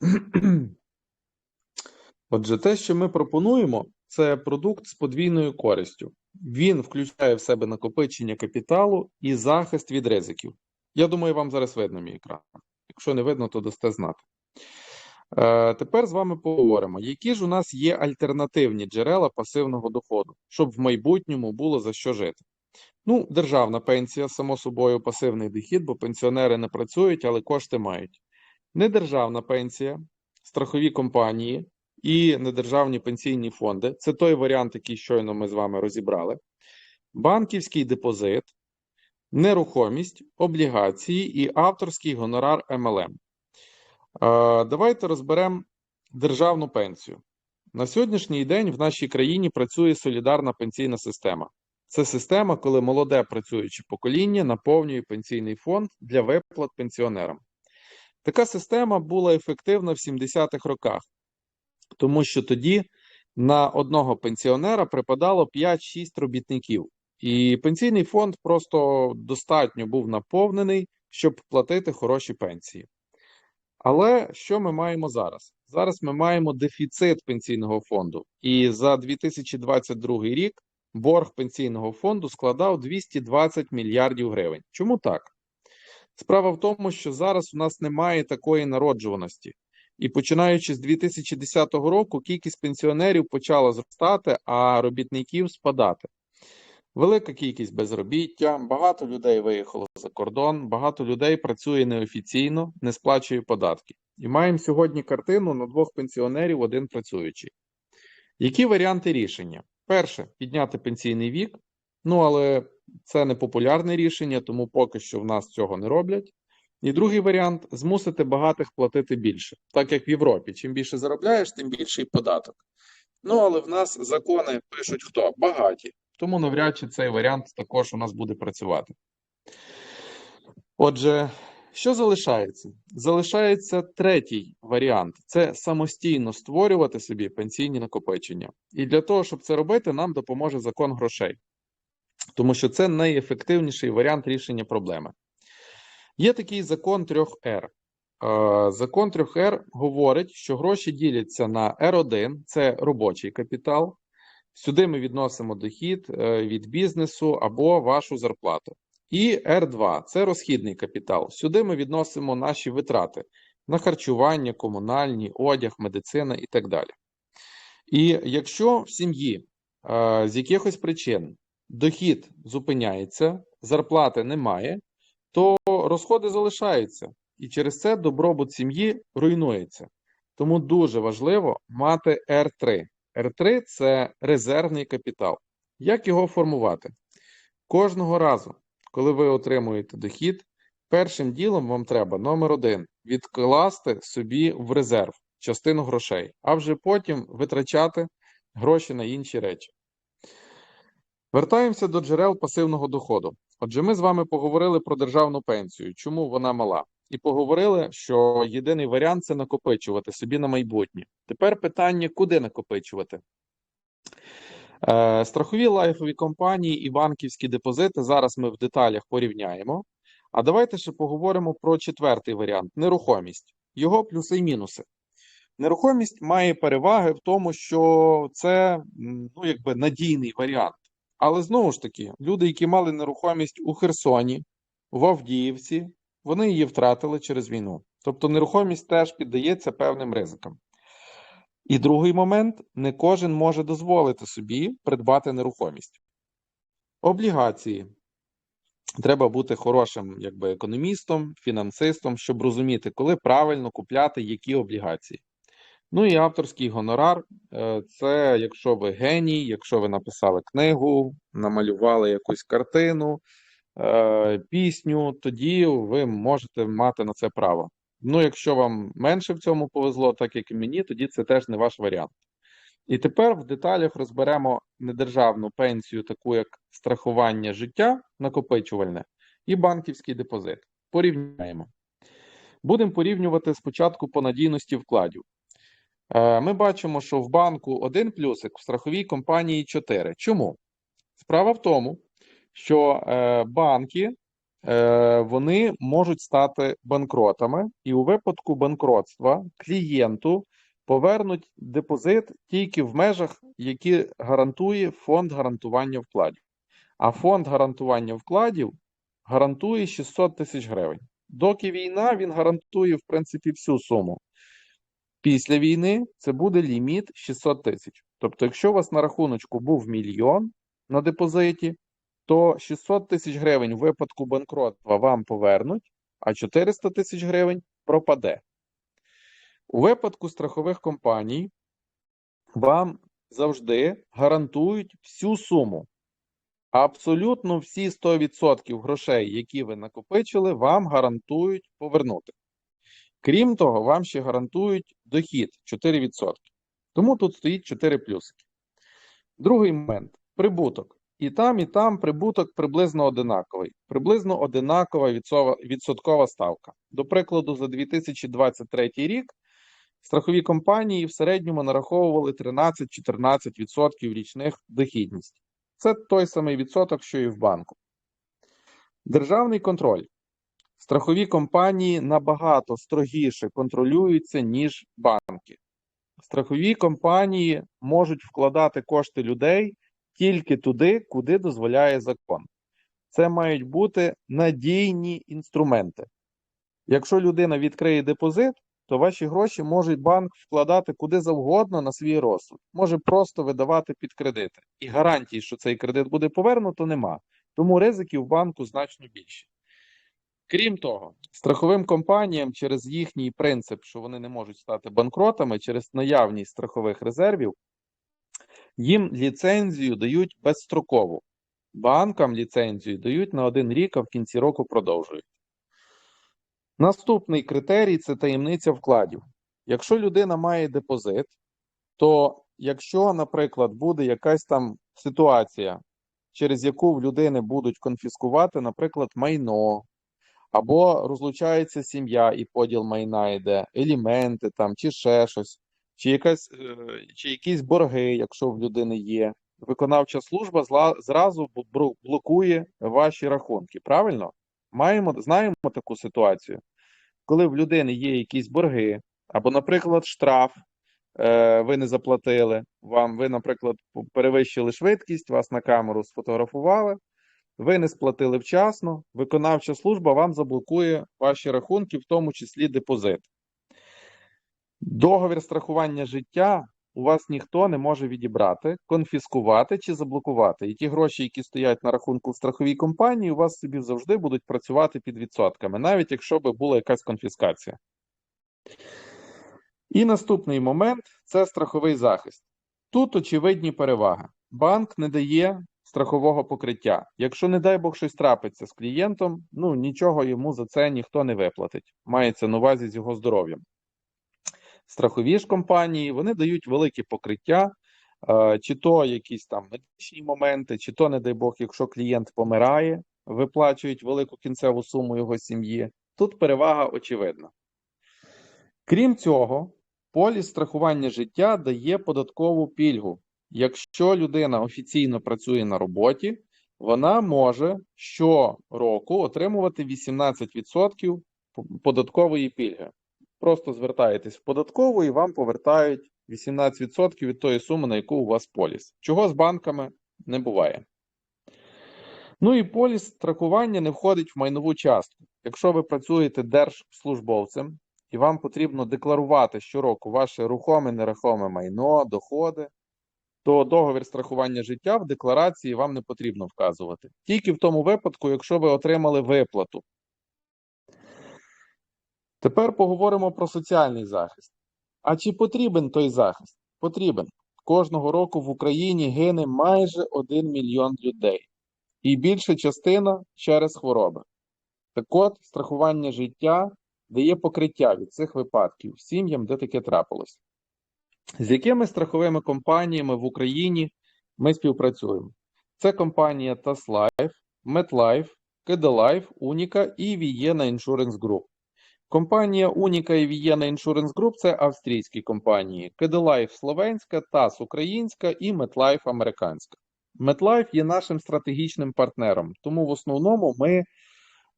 Отже, те, що ми пропонуємо, це продукт з подвійною користю. Він включає в себе накопичення капіталу і захист від ризиків. Я думаю, вам зараз видно мій екран. Якщо не видно, то дасте знати. Е, тепер з вами поговоримо, які ж у нас є альтернативні джерела пасивного доходу, щоб в майбутньому було за що жити. Ну, державна пенсія, само собою, пасивний дохід, бо пенсіонери не працюють, але кошти мають. Недержавна пенсія, страхові компанії і недержавні пенсійні фонди це той варіант, який щойно ми з вами розібрали. Банківський депозит, нерухомість, облігації і авторський гонорар МЛМ. Давайте розберемо державну пенсію. На сьогоднішній день в нашій країні працює солідарна пенсійна система. Це система, коли молоде працююче покоління наповнює пенсійний фонд для виплат пенсіонерам. Така система була ефективна в 70-х роках, тому що тоді на одного пенсіонера припадало 5-6 робітників, і пенсійний фонд просто достатньо був наповнений, щоб платити хороші пенсії. Але що ми маємо зараз? Зараз ми маємо дефіцит пенсійного фонду, і за 2022 рік борг пенсійного фонду складав 220 мільярдів гривень. Чому так? Справа в тому, що зараз у нас немає такої народжуваності, і починаючи з 2010 року, кількість пенсіонерів почала зростати, а робітників спадати. Велика кількість безробіття, багато людей виїхало за кордон, багато людей працює неофіційно, не сплачує податки. І маємо сьогодні картину на двох пенсіонерів, один працюючий. Які варіанти рішення? Перше підняти пенсійний вік. Ну, але це не популярне рішення, тому поки що в нас цього не роблять. І другий варіант змусити багатих платити більше, так як в Європі. Чим більше заробляєш, тим більший податок. Ну, але в нас закони пишуть хто? Багаті. Тому навряд чи цей варіант також у нас буде працювати. Отже, що залишається? Залишається третій варіант це самостійно створювати собі пенсійні накопичення. І для того, щоб це робити, нам допоможе закон грошей, тому що це найефективніший варіант рішення проблеми. Є такий закон 3R. Е, Закон 3R говорить, що гроші діляться на R1, це робочий капітал. Сюди ми відносимо дохід е, від бізнесу або вашу зарплату. І R2 це розхідний капітал. Сюди ми відносимо наші витрати на харчування, комунальні, одяг, медицина і так далі. І якщо в сім'ї е, з якихось причин дохід зупиняється, зарплати немає, то розходи залишаються. І через це добробут сім'ї руйнується. Тому дуже важливо мати R3. R3 це резервний капітал. Як його формувати? Кожного разу, коли ви отримуєте дохід, першим ділом вам треба номер один відкласти собі в резерв частину грошей, а вже потім витрачати гроші на інші речі. Вертаємося до джерел пасивного доходу. Отже, ми з вами поговорили про державну пенсію, чому вона мала, і поговорили, що єдиний варіант це накопичувати собі на майбутнє. Тепер питання, куди накопичувати? Е, страхові лайфові компанії і банківські депозити. Зараз ми в деталях порівняємо. А давайте ще поговоримо про четвертий варіант нерухомість, його плюси і мінуси. Нерухомість має переваги в тому, що це ну, якби надійний варіант. Але знову ж таки, люди, які мали нерухомість у Херсоні, в Авдіївці, вони її втратили через війну. Тобто нерухомість теж піддається певним ризикам. І другий момент: не кожен може дозволити собі придбати нерухомість. Облігації. Треба бути хорошим якби, економістом, фінансистом, щоб розуміти, коли правильно купляти які облігації. Ну і авторський гонорар е, це якщо ви геній, якщо ви написали книгу, намалювали якусь картину, е, пісню, тоді ви можете мати на це право. Ну, якщо вам менше в цьому повезло, так як і мені, тоді це теж не ваш варіант. І тепер в деталях розберемо недержавну пенсію, таку як страхування життя накопичувальне, і банківський депозит. Порівняємо. Будемо порівнювати спочатку по надійності вкладів. Е, ми бачимо, що в банку один плюсик, в страховій компанії 4. Чому? Справа в тому, що е, банки е, вони можуть стати банкротами, і у випадку банкротства клієнту повернуть депозит тільки в межах, які гарантує фонд гарантування вкладів. А фонд гарантування вкладів гарантує 600 тисяч гривень. Доки війна, він гарантує, в принципі, всю суму. Після війни це буде ліміт 600 тисяч. Тобто, якщо у вас на рахуночку був мільйон на депозиті, то 600 тисяч гривень в випадку банкротства вам повернуть, а 400 тисяч гривень пропаде. У випадку страхових компаній вам завжди гарантують всю суму. Абсолютно всі 100% грошей, які ви накопичили, вам гарантують повернути. Крім того, вам ще гарантують дохід 4%. Тому тут стоїть 4 плюсики. Другий момент прибуток. І там, і там прибуток приблизно одинаковий. Приблизно одинакова відсоткова ставка. До прикладу, за 2023 рік страхові компанії в середньому нараховували 13-14% річних дохідність. Це той самий відсоток, що і в банку. Державний контроль. Страхові компанії набагато строгіше контролюються, ніж банки. Страхові компанії можуть вкладати кошти людей тільки туди, куди дозволяє закон. Це мають бути надійні інструменти. Якщо людина відкриє депозит, то ваші гроші може банк вкладати куди завгодно на свій розсуд. Може просто видавати під кредити. І гарантії, що цей кредит буде повернуто, нема. Тому ризики в банку значно більші. Крім того, страховим компаніям через їхній принцип, що вони не можуть стати банкротами, через наявність страхових резервів, їм ліцензію дають безстрокову. Банкам ліцензію дають на один рік, а в кінці року продовжують. Наступний критерій це таємниця вкладів. Якщо людина має депозит, то якщо, наприклад, буде якась там ситуація, через яку в людини будуть конфіскувати, наприклад, майно, або розлучається сім'я і поділ майна йде, елементи там, чи ще щось, чи, якась, е, чи якісь борги, якщо в людини є. Виконавча служба зла, зразу блокує ваші рахунки. Правильно? Маємо, знаємо таку ситуацію, коли в людини є якісь борги, або, наприклад, штраф, е, ви не заплатили, вам, ви, наприклад, перевищили швидкість, вас на камеру сфотографували, ви не сплатили вчасно, виконавча служба вам заблокує ваші рахунки, в тому числі депозит. Договір страхування життя у вас ніхто не може відібрати, конфіскувати чи заблокувати. І ті гроші, які стоять на рахунку в страховій компанії, у вас собі завжди будуть працювати під відсотками, навіть якщо би була якась конфіскація. І наступний момент це страховий захист. Тут очевидні переваги. Банк не дає страхового покриття. Якщо, не дай Бог, щось трапиться з клієнтом, ну нічого йому за це ніхто не виплатить. Мається на увазі з його здоров'ям. Страхові ж компанії вони дають велике покриття, е, чи то якісь там медичні моменти, чи то, не дай Бог, якщо клієнт помирає, виплачують велику кінцеву суму його сім'ї. Тут перевага очевидна. Крім цього, поліс страхування життя дає податкову пільгу. Якщо людина офіційно працює на роботі, вона може щороку отримувати 18% податкової пільги. Просто звертаєтесь в податкову і вам повертають 18% від тої суми, на яку у вас поліс. Чого з банками не буває. Ну і поліс страхування не входить в майнову частку. Якщо ви працюєте держслужбовцем і вам потрібно декларувати щороку ваше рухоме нерухоме майно, доходи, то договір страхування життя в декларації вам не потрібно вказувати. Тільки в тому випадку, якщо ви отримали виплату. Тепер поговоримо про соціальний захист. А чи потрібен той захист? Потрібен. Кожного року в Україні гине майже 1 мільйон людей, і більша частина через хвороби. Так от, страхування життя дає покриття від цих випадків сім'ям, де таке трапилось. З якими страховими компаніями в Україні ми співпрацюємо? Це компанія TASLife, MetLife, KDLife, Unica і Vienna Insurance Group. Компанія Unica і Vienna Insurance Group – це австрійські компанії, KDLife словенська, TAS українська і MetLife американська. MetLife є нашим стратегічним партнером, тому в основному ми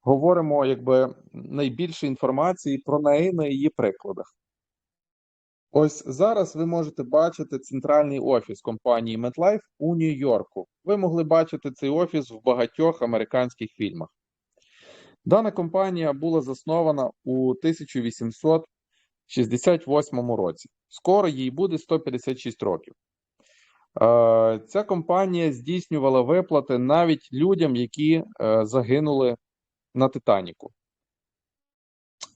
говоримо якби найбільше інформації про неї на її прикладах. Ось зараз ви можете бачити центральний офіс компанії MetLife у Нью-Йорку. Ви могли бачити цей офіс в багатьох американських фільмах. Дана компанія була заснована у 1868 році. Скоро їй буде 156 років. Е, Ця компанія здійснювала виплати навіть людям, які е, загинули на Титаніку.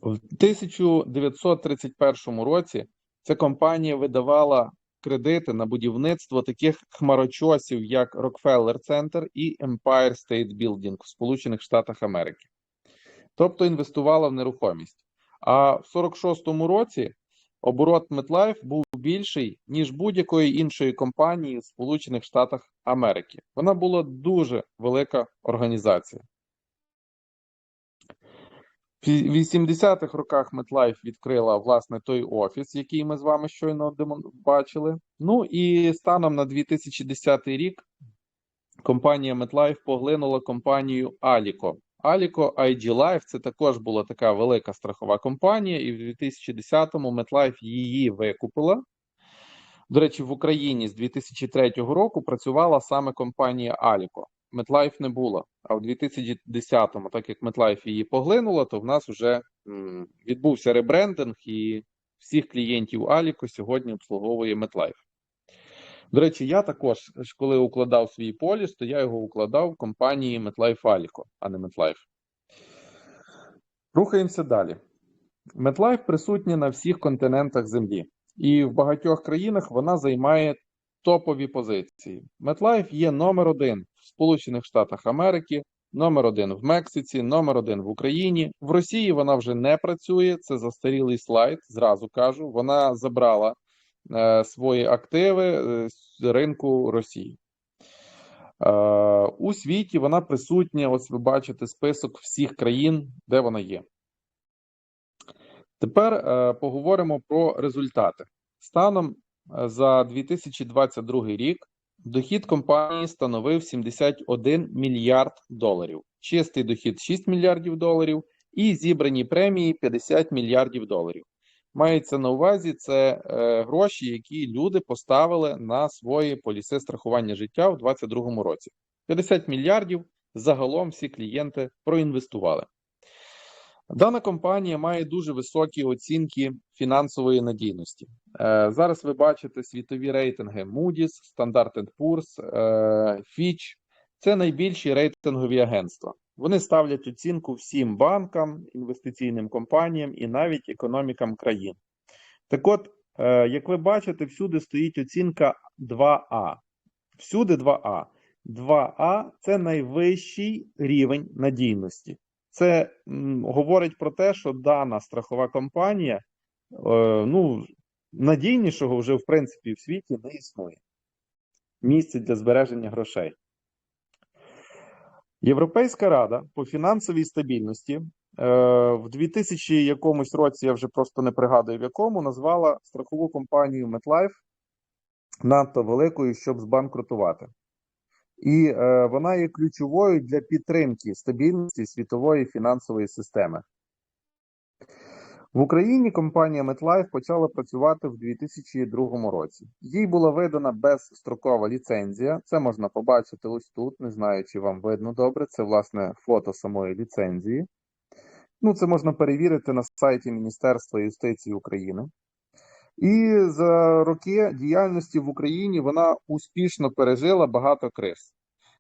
В 1931 році ця компанія видавала кредити на будівництво таких хмарочосів, як Rockefeller Center і Empire State Building в Сполучених Штатах Америки. Тобто інвестувала в нерухомість. А в 46-му році оборот MetLife був більший, ніж будь-якої іншої компанії в Сполучених Штатах Америки. Вона була дуже велика організація. В 80-х роках MetLife відкрила власне той офіс, який ми з вами щойно бачили. Ну і станом на 2010 рік компанія MetLife поглинула компанію Alico. Alico IG Life це також була така велика страхова компанія, і в 2010-му MetLife її викупила. До речі, в Україні з 2003 року працювала саме компанія Alico. MetLife не було. А в 2010-му, так як MetLife її поглинула, то в нас вже відбувся ребрендинг, і всіх клієнтів Alico сьогодні обслуговує MetLife. До речі, я також, коли укладав свій поліс, то я його укладав в компанії MetLife Alico, а не MetLife. Рухаємося далі. MetLife присутня на всіх континентах Землі, і в багатьох країнах вона займає топові позиції. MetLife є номер один в Сполучених Штатах Америки, номер один в Мексиці, номер один в Україні. В Росії вона вже не працює. Це застарілий слайд. Зразу кажу. Вона забрала е, свої активи е, з ринку Росії. Е, у світі вона присутня. Ось ви бачите список всіх країн, де вона є. Тепер е, поговоримо про результати. Станом е, за 2022 рік дохід компанії становив 71 мільярд доларів, чистий дохід 6 мільярдів доларів і зібрані премії 50 мільярдів доларів. Мається на увазі це е, гроші, які люди поставили на свої поліси страхування життя у 2022 році. 50 мільярдів загалом всі клієнти проінвестували. Дана компанія має дуже високі оцінки фінансової надійності. Е, Зараз ви бачите світові рейтинги Moody's, Standard Poor's, е, Fitch. Це найбільші рейтингові агентства. Вони ставлять оцінку всім банкам, інвестиційним компаніям і навіть економікам країн. Так от, е, як ви бачите, всюди стоїть оцінка 2А. Всюди 2А. 2А це найвищий рівень надійності. Це м, говорить про те, що дана страхова компанія, е, ну, надійнішого вже в принципі в світі не існує. Місце для збереження грошей. Європейська рада по фінансовій стабільності е, в 2000 якомусь році, я вже просто не пригадую в якому, назвала страхову компанію MetLife надто великою, щоб збанкрутувати. І е, вона є ключовою для підтримки стабільності світової фінансової системи. В Україні компанія MetLife почала працювати в 2002 році. Їй була видана безстрокова ліцензія. Це можна побачити ось тут. Не знаю, чи вам видно добре. Це власне фото самої ліцензії. Ну, це можна перевірити на сайті Міністерства юстиції України. І за роки діяльності в Україні вона успішно пережила багато криз.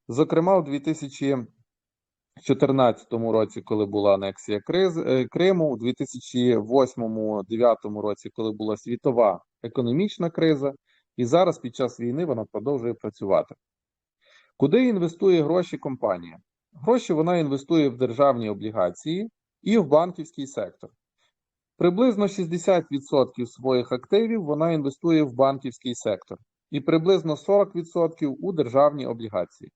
Зокрема, у 2014 році, коли була анексія е, Криму, у 2008-2009 році, коли була світова економічна криза, і зараз під час війни вона продовжує працювати. Куди інвестує гроші компанія? Гроші вона інвестує в державні облігації і в банківський сектор. Приблизно 60% своїх активів вона інвестує в банківський сектор і приблизно 40% у державні облігації.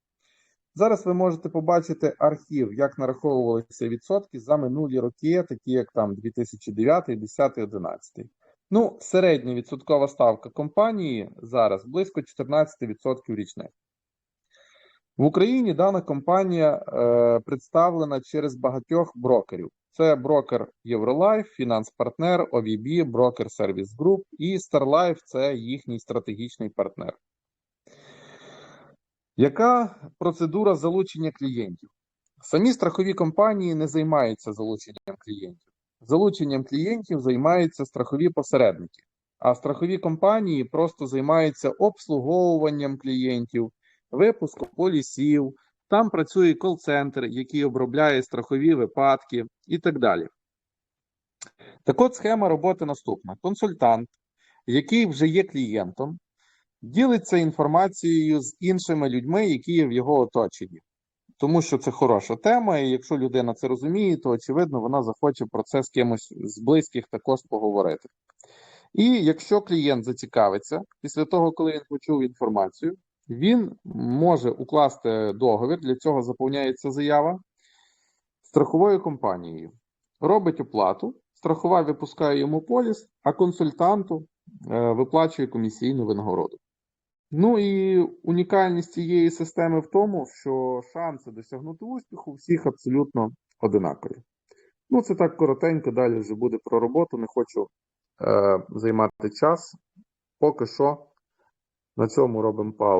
Зараз ви можете побачити архів, як нараховувалися відсотки за минулі роки, такі як там 2009, 2010, 2011. Ну, середня відсоткова ставка компанії зараз близько 14% річних. В Україні дана компанія е, представлена через багатьох брокерів. Це брокер Євролайф, Фінанс-партнер, OVB, брокер Service Group і StarLife – це їхній стратегічний партнер. Яка процедура залучення клієнтів? Самі страхові компанії не займаються залученням клієнтів. Залученням клієнтів займаються страхові посередники, а страхові компанії просто займаються обслуговуванням клієнтів, випуском полісів. Там працює кол-центр, який обробляє страхові випадки і так далі. Так от схема роботи наступна: консультант, який вже є клієнтом, ділиться інформацією з іншими людьми, які є в його оточенні. Тому що це хороша тема, і якщо людина це розуміє, то очевидно вона захоче про це з кимось з близьких також поговорити. І якщо клієнт зацікавиться, після того, коли він почув інформацію, він може укласти договір, для цього заповняється заява страховою компанією. Робить оплату, страхова випускає йому поліс, а консультанту е, виплачує комісійну винагороду. Ну і унікальність цієї системи в тому, що шанси досягнути успіху всіх абсолютно одинакові. Ну, це так коротенько, далі вже буде про роботу. Не хочу е, займати час. Поки що на цьому робимо паузу.